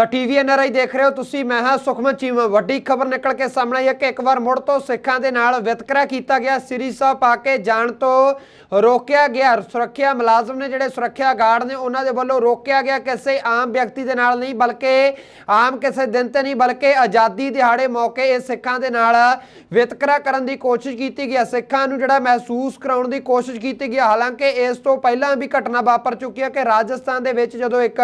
ਤਾਂ TV NRI ਦੇਖ ਰਹੇ ਹੋ ਤੁਸੀਂ, ਮੈਂ ਹਾਂ ਸੁਖਮਨ ਚੀਮਾ। ਵੱਡੀ ਖਬਰ ਨਿਕਲ ਕੇ ਸਾਹਮਣੇ ਆਈ ਹੈ ਕਿ ਇੱਕ ਵਾਰ ਮੁੜ ਤੋਂ ਸਿੱਖਾਂ ਦੇ ਨਾਲ ਵਿਤਕਰਾ ਕੀਤਾ ਗਿਆ। ਸ੍ਰੀ ਸਾਹਿਬ ਪਾ ਕੇ ਜਾਣ ਤੋਂ ਰੋਕਿਆ ਗਿਆ। ਸੁਰੱਖਿਆ ਮੁਲਾਜ਼ਮ ਨੇ ਜਿਹੜੇ ਸੁਰੱਖਿਆ ਗਾਰਡ ਨੇ, ਉਹਨਾਂ ਦੇ ਵੱਲੋਂ ਰੋਕਿਆ ਗਿਆ ਕਿਸੇ ਆਮ ਵਿਅਕਤੀ ਦੇ ਨਾਲ ਨਹੀਂ, ਬਲਕਿ ਆਮ ਕਿਸੇ ਦਿਨ ਤੇ ਨਹੀਂ, ਬਲਕਿ ਆਜ਼ਾਦੀ ਦਿਹਾੜੇ ਮੌਕੇ ਇਹ ਸਿੱਖਾਂ ਦੇ ਨਾਲ ਵਿਤਕਰਾ ਕਰਨ ਦੀ ਕੋਸ਼ਿਸ਼ ਕੀਤੀ ਗਿਆ ਸਿੱਖਾਂ ਨੂੰ ਜਿਹੜਾ ਮਹਿਸੂਸ ਕਰਾਉਣ ਦੀ ਕੋਸ਼ਿਸ਼ ਕੀਤੀ ਗਿਆ ਹਾਲਾਂਕਿ ਇਸ ਤੋਂ ਪਹਿਲਾਂ ਵੀ ਘਟਨਾ ਵਾਪਰ ਚੁੱਕੀ ਹੈ ਕਿ ਰਾਜਸਥਾਨ ਦੇ ਵਿੱਚ ਜਦੋਂ ਇੱਕ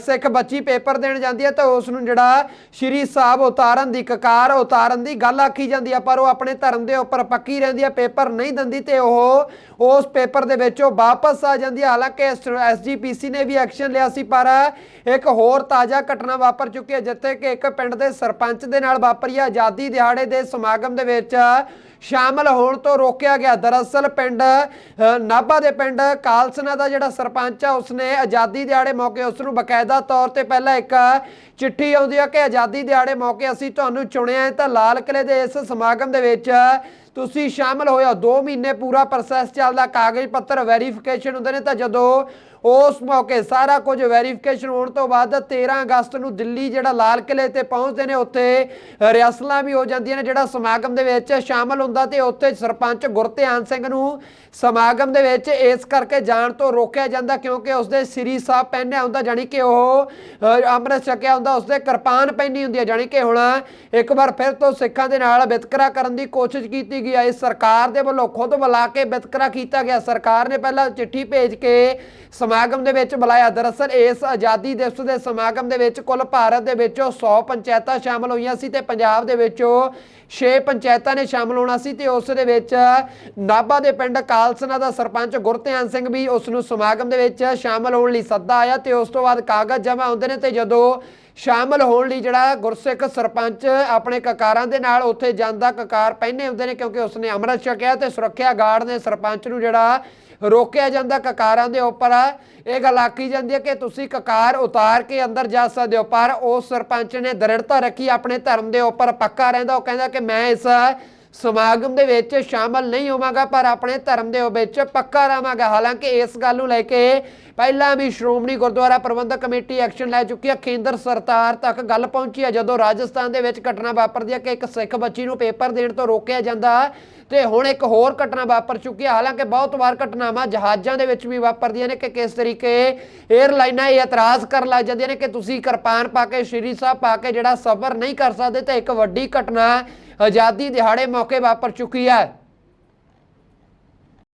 ਸਿੱਖ ਬੱਚੀ ਪੇਪਰ ਦੇਣ ਜਾਂਦੀ ਹੈ ਤਾਂ ਉਸ ਨੂੰ ਜਿਹੜਾ ਸ਼੍ਰੀ ਸਾਹਿਬ ਉਤਾਰਨ ਦੀ ਕਕਾਰ ਉਤਾਰਨ ਦੀ ਗੱਲ ਆਖੀ ਜਾਂਦੀ ਹੈ ਪਰ ਉਹ ਆਪਣੇ ਧਰਮ ਦੇ ਉੱਪਰ ਪੱਕੀ ਰਹਿੰਦੀ ਹੈ ਪੇਪਰ ਨਹੀਂ ਦਿੰਦੀ ਤੇ ਉਹ ਉਸ ਪੇਪਰ ਦੇ ਵਿੱਚੋਂ ਵਾਪਸ ਆ ਜਾਂਦੀ ਹੈ ਹਾਲਾਂਕਿ ਐਸਜੀਪੀਸੀ ਨੇ ਵੀ ਐਕਸ਼ਨ ਲਿਆ ਸੀ ਪਰ ਇੱਕ ਹੋਰ ਤਾਜ਼ਾ ਘਟਨਾ ਵਾਪਰ ਚੁੱਕੀ ਹੈ ਜਿੱਥੇ ਕਿ ਇੱਕ ਪਿੰਡ ਦੇ ਸਰਪੰਚ ਦੇ ਨਾਲ ਵਾਪਰੀ ਹੈ ਆਜ਼ਾਦੀ ਦਿਹਾੜੇ ਦੇ ਸਮਾਗਮ ਦੇ ਵਿੱਚ ਸ਼ਾਮਲ ਹੋਣ ਤੋਂ ਰੋਕਿਆ ਗਿਆ। ਦਰਅਸਲ ਪਿੰਡ ਅ, ਨਾਭਾ ਦੇ ਪਿੰਡ ਕਾਲਸਨਾ ਦਾ ਜਿਹੜਾ ਸਰਪੰਚ ਆ ਉਸਨੇ ਆਜ਼ਾਦੀ ਦਿਹਾੜੇ ਮੌਕੇ ਉਸ ਨੂੰ ਬਕਾਇਦਾ ਤੌਰ ਤੇ ਪਹਿਲਾਂ ਇੱਕ ਚਿੱਠੀ ਆਉਂਦੀ ਹੈ ਕਿ ਆਜ਼ਾਦੀ ਦਿਹਾੜੇ ਮੌਕੇ ਅਸੀਂ ਤੁਹਾਨੂੰ ਚੁਣਿਆ ਹੈ ਤਾਂ ਲਾਲ ਕਿਲੇ ਦੇ ਇਸ ਸਮਾਗਮ ਦੇ ਵਿੱਚ ਤੁਸੀਂ ਸ਼ਾਮਲ ਹੋਇਆ। 2 ਮਹੀਨੇ ਪੂਰਾ ਪ੍ਰੋਸੈਸ ਚੱਲਦਾ। ਕਾਗਜ਼ ਪੱਤਰ ਵੈਰੀਫਿਕੇਸ਼ਨ ਹੁੰਦੇ ਨੇ। ਤਾਂ ਜਦੋਂ ਉਸ ਮੌਕੇ ਸਾਰਾ ਕੁਝ ਵੈਰੀਫਿਕੇਸ਼ਨ ਹੋਣ ਤੋਂ ਬਾਅਦ 13 ਅਗਸਤ ਨੂੰ ਦਿੱਲੀ ਜਿਹੜਾ ਲਾਲ ਕਿਲੇ ਤੇ ਪਹੁੰਚਦੇ ਨੇ, ਉੱਥੇ ਰਿਆਸਲਾਂ ਵੀ ਹੋ ਜਾਂਦੀਆਂ ਨੇ, ਜਿਹੜਾ ਸਮਾਗਮ ਦੇ ਵਿੱਚ ਸ਼ਾਮਲ ਹੁੰਦਾ ਤੇ ਉੱਥੇ ਸਰਪੰਚ ਗੁਰਧਿਆਨ ਸਿੰਘ ਨੂੰ ਸਮਾਗਮ ਦੇ ਵਿੱਚ ਇਸ ਕਰਕੇ ਜਾਣ ਤੋਂ ਰੋਕਿਆ ਜਾਂਦਾ ਕਿਉਂਕਿ ਉਸਦੇ ਸ੍ਰੀ ਸਾਹਿਬ ਪਹਿਨਿਆ ਹੁੰਦਾ ਜਾਨੀ ਕਿ ਉਹ ਅੰਮ੍ਰਿਤ ਛਕਿਆ ਹੁੰਦਾ, ਉਸਦੇ ਕਿਰਪਾਨ ਪਹਿਨੀ ਹੁੰਦੀ ਹੈ। ਜਾਨੀ ਕਿ ਹੁਣ ਇੱਕ ਵਾਰ ਫਿਰ ਤੋਂ ਸਿੱਖਾਂ ਦੇ ਨਾਲ ਵਿਤਕਰਾ ਕਰਨ ਦੀ ਕੋਸ਼ਿਸ਼ ਕੀਤੀ ਗਈ ਹੈ ਇਸ ਸਰਕਾਰ ਦੇ ਵੱਲੋਂ ਖੁਦ ਬੁਲਾ ਕੇ ਵਿਤਕਰਾ ਕੀਤਾ ਗਿਆ। ਸਰਕਾਰ ਨੇ ਪਹਿਲਾਂ ਚਿੱਠੀ ਭੇਜ ਕੇ ਸਮਾਗਮ ਦੇ ਵਿੱਚ ਬੁਲਾਇਆ। ਦਰਅਸਲ ਇਸ ਆਜ਼ਾਦੀ ਦਿਵਸ ਦੇ ਸਮਾਗਮ ਦੇ ਵਿੱਚ ਕੁੱਲ ਭਾਰਤ ਦੇ ਵਿੱਚੋਂ 100 ਪੰਚਾਇਤਾਂ ਸ਼ਾਮਲ ਹੋਈਆਂ ਸੀ ਤੇ ਪੰਜਾਬ ਦੇ ਵਿੱਚੋਂ 6 ਪੰਚਾਇਤਾਂ ਨੇ ਸ਼ਾਮਲ ਹੋਣਾ ਸੀ ਤੇ ਉਸ ਦੇ ਵਿੱਚ ਨਾਭਾ ਦੇ ਪਿੰਡ ਕਾਲਸਨਾ ਦਾ ਸਰਪੰਚ ਗੁਰਧਿਆਨ ਸਿੰਘ ਵੀ ਉਸ ਨੂੰ ਸਮਾਗਮ ਦੇ ਵਿੱਚ ਸ਼ਾਮਲ ਹੋਣ ਲਈ ਸੱਦਾ ਆਇਆ ਤੇ ਉਸ ਤੋਂ ਬਾਅਦ ਕਾਗਜ਼ ਜਮ੍ਹਾਂ ਹੁੰਦੇ ਨੇ ਤੇ ਜਦੋਂ ਸ਼ਾਮਲ ਹੋਣ ਲਈ ਜਿਹੜਾ ਗੁਰਸਿੱਖ ਸਰਪੰਚ ਆਪਣੇ ਕਕਾਰਾਂ ਦੇ ਨਾਲ ਉੱਥੇ ਜਾਂਦਾ, ਕਕਾਰ ਪਹਿਨੇ ਹੁੰਦੇ ਨੇ ਕਿਉਂਕਿ ਉਸਨੇ ਅੰਮ੍ਰਿਤ ਛਕਿਆ ਤੇ ਸੁਰੱਖਿਆ ਗਾਰਡ ਨੇ ਸਰਪੰਚ ਨੂੰ ਜਿਹੜਾ ਰੋਕਿਆ ਜਾਂਦਾ ਕਕਾਰਾਂ ਦੇ ਉੱਪਰ। ਇਹ ਗੱਲ ਆਖੀ ਜਾਂਦੀ ਹੈ ਕਿ ਤੁਸੀਂ ਕਕਾਰ ਉਤਾਰ ਕੇ ਅੰਦਰ ਜਾ ਸਕਦੇ ਹੋ, ਪਰ ਉਸ ਸਰਪੰਚ ਨੇ ਦ੍ਰਿੜਤਾ ਰੱਖੀ ਆਪਣੇ ਧਰਮ ਦੇ ਉੱਪਰ, ਪੱਕਾ ਰਹਿੰਦਾ। ਉਹ ਕਹਿੰਦਾ ਕਿ ਮੈਂ ਇਸ ਸਮਾਗਮ ਦੇ ਵਿੱਚ ਸ਼ਾਮਲ ਨਹੀਂ ਹੋਵਾਂਗਾ, ਪਰ ਆਪਣੇ ਧਰਮ ਦੇ ਵਿੱਚ ਪੱਕਾ ਰਹਾਂਗਾ। ਹਾਲਾਂਕਿ ਇਸ ਗੱਲ ਨੂੰ ਲੈ ਕੇ ਪਹਿਲਾਂ ਵੀ ਸ਼੍ਰੋਮਣੀ ਗੁਰਦੁਆਰਾ ਪ੍ਰਬੰਧਕ ਕਮੇਟੀ ਐਕਸ਼ਨ ਲੈ ਚੁੱਕੀ ਹੈ। ਕੇਂਦਰ ਸਰਕਾਰ ਤੱਕ ਗੱਲ ਪਹੁੰਚੀ ਹੈ, ਜਦੋਂ ਰਾਜਸਥਾਨ ਦੇ ਵਿੱਚ ਘਟਨਾ ਵਾਪਰਦੀ ਹੈ ਕਿ ਇੱਕ ਸਿੱਖ ਬੱਚੀ ਨੂੰ ਪੇਪਰ ਦੇਣ ਤੋਂ ਰੋਕਿਆ ਜਾਂਦਾ ਤੇ ਹੁਣ ਇੱਕ ਹੋਰ ਘਟਨਾ ਵਾਪਰ ਚੁੱਕੀ ਹੈ। ਹਾਲਾਂਕਿ ਬਹੁਤ ਵਾਰ ਘਟਨਾਵਾਂ ਜਹਾਜ਼ਾਂ ਦੇ ਵਿੱਚ ਵੀ ਵਾਪਰਦੀਆਂ ਨੇ ਕਿ ਕਿਸ ਤਰੀਕੇ 에ਅਰਲਾਈਨਾਂ ਇਹ ਇਤਰਾਜ਼ ਕਰਨ ਲੱਗ ਜਾਂਦੀਆਂ ਨੇ ਕਿ ਤੁਸੀਂ ਕਿਰਪਾਨ ਪਾ ਕੇ, ਸ਼੍ਰੀ ਸਾਹਿਬ ਪਾ ਕੇ ਜਿਹੜਾ ਸਫ਼ਰ ਨਹੀਂ ਕਰ ਸਕਦੇ ਤੇ ਇੱਕ ਵੱਡੀ ਘਟਨਾ ਆਜ਼ਾਦੀ ਦਿਹਾੜੇ ਮੌਕੇ ਵਾਪਰ ਚੁੱਕੀ ਹੈ।